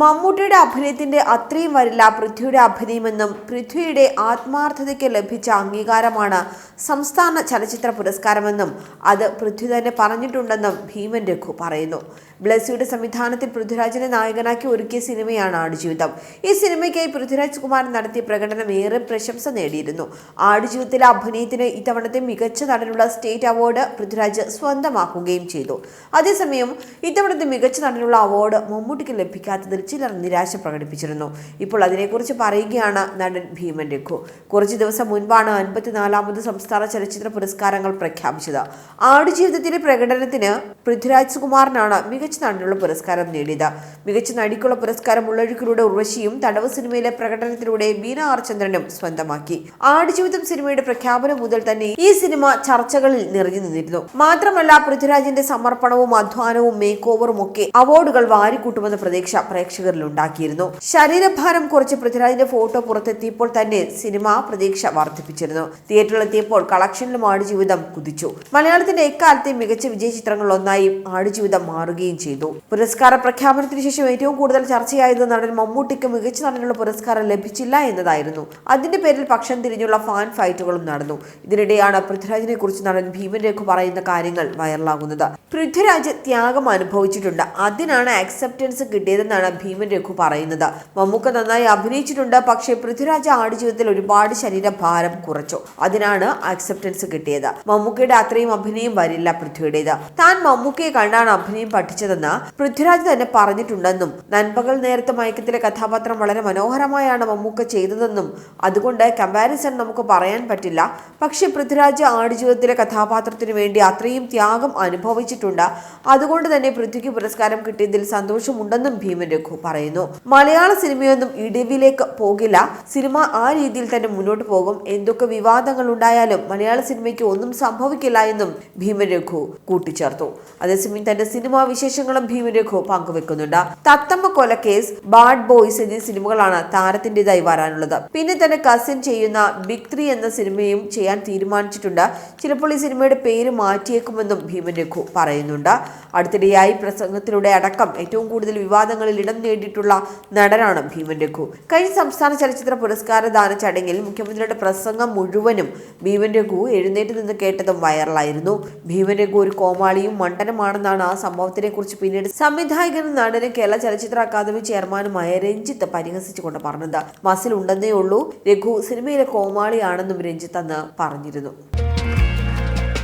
മമ്മൂട്ടിയുടെ അഭിനയത്തിന്റെ അത്രയും വരില്ല പൃഥ്വിയുടെ അഭിനയമെന്നും പൃഥ്വിയുടെ ആത്മാർത്ഥതയ്ക്ക് ലഭിച്ച അംഗീകാരമാണ് സംസ്ഥാന ചലച്ചിത്ര പുരസ്കാരമെന്നും അത് പൃഥ്വി തന്നെ പറഞ്ഞിട്ടുണ്ടെന്നും ഭീമൻ രഘു പറയുന്നു. ബ്ലസ്സിയുടെ സംവിധാനത്തിൽ പൃഥ്വിരാജിനെ നായകനാക്കി ഒരുക്കിയ സിനിമയാണ് ആടുജീവിതം. ഈ സിനിമയ്ക്കായി പൃഥ്വിരാജ് കുമാർ നടത്തിയ പ്രകടനം ഏറെ പ്രശംസ നേടിയിരുന്നു. ആടുജീവിതത്തിലെ അഭിനയത്തിന് ഇത്തവണത്തെ മികച്ച നടനുള്ള സ്റ്റേറ്റ് അവാർഡ് പൃഥ്വിരാജ് സ്വന്തമാക്കുകയും ചെയ്തു. അതേസമയം ഇത്തവണത്തെ മികച്ച നടനുള്ള അവാർഡ് മമ്മൂട്ടിക്ക് ലഭിക്കാത്തതിൽ ചിലർ നിരാശ പ്രകടിപ്പിച്ചിരുന്നു. ഇപ്പോൾ അതിനെക്കുറിച്ച് പറയുകയാണ് നടൻ ഭീമൻ രഘു. കുറച്ച് ദിവസം മുൻപാണ് അൻപത്തിനാലാമത് സംസ്ഥാന ചലച്ചിത്ര പുരസ്കാരങ്ങൾ പ്രഖ്യാപിച്ചത്. ആടുജീവിതത്തിലെ പ്രകടനത്തിന് പൃഥ്വിരാജ് കുമാറിനാണ് മികച്ച നടനുള്ള പുരസ്കാരം നേടിയത്. മികച്ച നടിക്കുള്ള പുരസ്കാരം ഉള്ളൊഴുക്കിലൂടെ ഉർവശിയും തടവ് സിനിമയിലെ പ്രകടനത്തിലൂടെ ബീന ആർ ചന്ദ്രനും സ്വന്തമാക്കി. ആടുജീവിതം സിനിമയുടെ പ്രഖ്യാപനം മുതൽ തന്നെ ഈ സിനിമ ചർച്ചകളിൽ നിറഞ്ഞു നിന്നിരുന്നു. മാത്രമല്ല പൃഥ്വിരാജിന്റെ സമർപ്പണവും അധ്വാനവും മേക്ക് ഓവറും ഒക്കെ അവാർഡുകൾ വാരിക്കൂട്ടുമെന്ന പ്രതീക്ഷ പ്രേക്ഷകരിൽ ഉണ്ടാക്കിയിരുന്നു ശരീരഭാരം കുറച്ച് പൃഥ്വിരാജിന്റെ ഫോട്ടോ പുറത്തെത്തിയപ്പോൾ തന്നെ സിനിമ പ്രതീക്ഷ വർദ്ധിപ്പിച്ചിരുന്നു. തിയേറ്ററിൽ എത്തിയപ്പോൾ കളക്ഷനിലും ആടുജീവിതം കുതിച്ചു. മലയാളത്തിന്റെ എക്കാലത്തെ മികച്ച വിജയ ചിത്രങ്ങളിൽ ഒന്നായി ആടുജീവിതം മാറുകയും ചെയ്തു. പുരസ്കാര പ്രഖ്യാപനത്തിന് ശേഷം ഏറ്റവും കൂടുതൽ ചർച്ചയായത് നടൻ മമ്മൂട്ടിക്ക് മികച്ച നടനുള്ള പുരസ്കാരം ലഭിച്ചില്ല എന്നതായിരുന്നു. അതിന്റെ പേരിൽ പക്ഷം തിരിഞ്ഞുള്ള ഫാൻ ഫൈറ്റുകളും നടന്നു. ഇതിനിടെയാണ് പൃഥ്വിരാജിനെ കുറിച്ച് നടൻ ഭീമൻ രഘു പറയുന്ന കാര്യങ്ങൾ വൈറലാകുന്നത്. പൃഥ്വിരാജ് ത്യാഗം അനുഭവിച്ചിട്ടുണ്ട്. അതിനാണ് അക്സെപ്റ്റൻസ് കിട്ടിയതെന്നാണ് ഭീമൻ രഘു പറയുന്നത്. മമ്മൂക്ക നന്നായി അഭിനയിച്ചിട്ടുണ്ട് പക്ഷേ പൃഥ്വിരാജ് ആടുജീവിതത്തിൽ ഒരുപാട് ശരീരഭാരം കുറച്ചു. അതിനാണ് അക്സെപ്റ്റൻസ് കിട്ടിയത്. മമ്മൂക്കയുടെ അത്രയും അഭിനയം വരില്ല പൃഥ്വിയുടേത്. താൻ മമ്മൂക്കയെ കണ്ടാണ് അഭിനയം പഠിച്ചതെന്ന് പൃഥ്വിരാജ് തന്നെ പറഞ്ഞിട്ടുണ്ടെന്നും നൻപകൽ നേരത്തെ മയക്കത്തിലെ കഥാപാത്രം വളരെ മനോഹരമായാണ് മമ്മൂക്ക ചെയ്തതെന്നും അതുകൊണ്ട് കമ്പാരിസൺ നമുക്ക് പറയാൻ പറ്റില്ല. പക്ഷേ പൃഥ്വിരാജ് ആടുജീവിതത്തിലെ കഥാപാത്രത്തിന് വേണ്ടി അത്രയും ത്യാഗം അനുഭവിച്ചിട്ടുണ്ട്. അതുകൊണ്ട് തന്നെ പൃഥ്വിക്ക് പുരസ്കാരം കിട്ടിയതിൽ സന്തോഷമുണ്ടെന്നും ഭീമൻ രഘു പറയുന്നു. മലയാള സിനിമയൊന്നും ഇടിവിലേക്ക് പോകില്ല. സിനിമ ആ രീതിയിൽ തന്നെ മുന്നോട്ട് പോകും. എന്തൊക്കെ വിവാദങ്ങൾ ഉണ്ടായാലും മലയാള സിനിമയ്ക്ക് ഒന്നും സംഭവിക്കില്ല എന്നും ഭീമൻ രഘു കൂട്ടിച്ചേർത്തു. അതേസമയം തന്റെ സിനിമാ വിശേഷങ്ങളും ഭീമൻ രഘു പങ്കുവെക്കുന്നുണ്ട്. തത്തമ്മ കൊലക്കേസ് ബാഡ് ബോയ്സ് എന്നീ സിനിമകളാണ് താരത്തിന്റെതായി വരാനുള്ളത്. പിന്നെ തന്റെ കസിൻ ചെയ്യുന്ന ബിഗ് ത്രീ എന്ന സിനിമയും ചെയ്യാൻ തീരുമാനിച്ചിട്ടുണ്ട്. ചിലപ്പോൾ ഈ സിനിമയുടെ പേര് മാറ്റിയേക്കുമെന്നും ഭീമൻ രഘു പറയുന്നുണ്ട്. അടുത്തിടെയായി പ്രസംഗത്തിലൂടെ അടക്കം ഏറ്റവും കൂടുതൽ വിവാദങ്ങളിൽ ഇടം നേടിയിട്ടുള്ള നടനാണ് ഭീമൻ രഘു. കഴിഞ്ഞ സംസ്ഥാന ചലച്ചിത്ര പുരസ്കാര ദാന ചടങ്ങിൽ മുഖ്യമന്ത്രിയുടെ പ്രസംഗം മുഴുവനും ഭീമൻ രഘു എഴുന്നേറ്റ് നിന്ന് കേട്ടതും വൈറലായിരുന്നു. ഭീമൻ രഘു ഒരു കോമാളിയും മണ്ടനുമാണെന്നാണ് ആ സംഭവത്തിനെ കുറിച്ച് പിന്നീട് സംവിധായകനും നടനും കേരള ചലച്ചിത്ര അക്കാദമി ചെയർമാനുമായ രഞ്ജിത്ത് പരിഹസിച്ചുകൊണ്ട് പറഞ്ഞത്. മസിൽ ഉണ്ടെന്നേ ഉള്ളൂ. രഘു സിനിമയിലെ കോമാളിയാണെന്നും രഞ്ജിത്ത് അന്ന് പറഞ്ഞിരുന്നു.